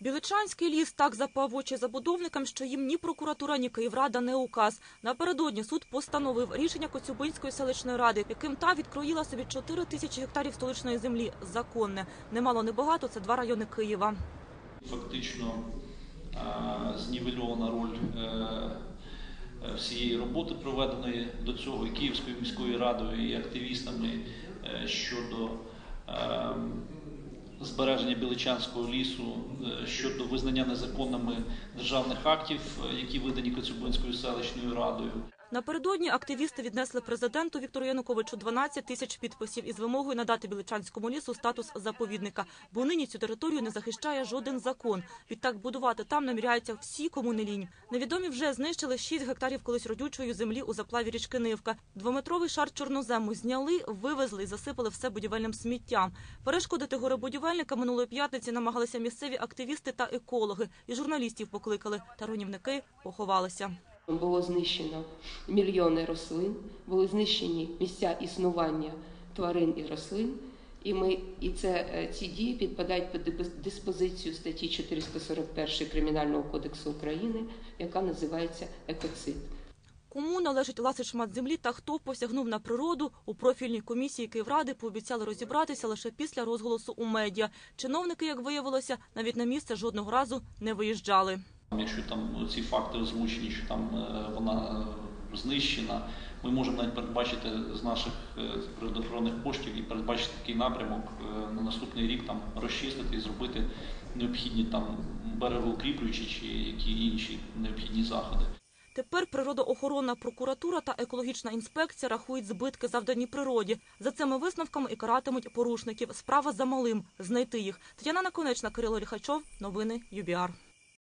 Біличанський ліс так запав очі забудовникам, що їм ні прокуратура, ні Київрада не указ. Напередодні суд постановив рішення Коцюбинської селищної ради, яким та відкроїла собі 4 тисячі гектарів столичної землі. Законне. Немало небагато, це два райони Києва. Фактично знівельована роль е, е, всієї роботи, проведеної до цього і Київською міською радою і активістами е, щодо збереження Біличанського лісу, е, щодо визнання незаконними державних актів, е, які видані Коцюбинською селищною радою. Напередодні активісти віднесли президенту Віктору Януковичу 12 тисяч підписів із вимогою надати Біличанському лісу статус заповідника, бо нині цю територію не захищає жоден закон. Відтак будувати там наміряються всі, кому не лінь. Невідомі вже знищили 6 гектарів колись родючої землі у заплаві річки Нивка. Двометровий шар чорнозему зняли, вивезли і засипали все будівельним сміттям. Перешкодити горе-будівельника минулої п'ятниці намагалися місцеві активісти та екологи. І журналістів покликали. Та руйнівники поховалися. Було знищено мільйони рослин, були знищені місця існування тварин і рослин. І ми і це е, ці дії підпадають під диспозицію статті 441 Кримінального кодексу України, яка називається екоцид. Кому належить ласий шмат землі та хто посягнув на природу, у профільній комісії Київради пообіцяли розібратися лише після розголосу у медіа. Чиновники, як виявилося, навіть на місце жодного разу не виїжджали. Якщо там ці факти озвучені, що там е, вона е, знищена, ми можемо навіть передбачити з наших е, природоохоронних коштів і передбачити такий напрямок на наступний рік там розчистити і зробити необхідні там берегоукріплюючі чи які інші необхідні заходи. Тепер природоохоронна прокуратура та екологічна інспекція рахують збитки, завдані природі. За цими висновками і каратимуть порушників. Справа за малим знайти їх. Тетяна Наконечна, Кирило Ліхачов. Новини ЮБІАР.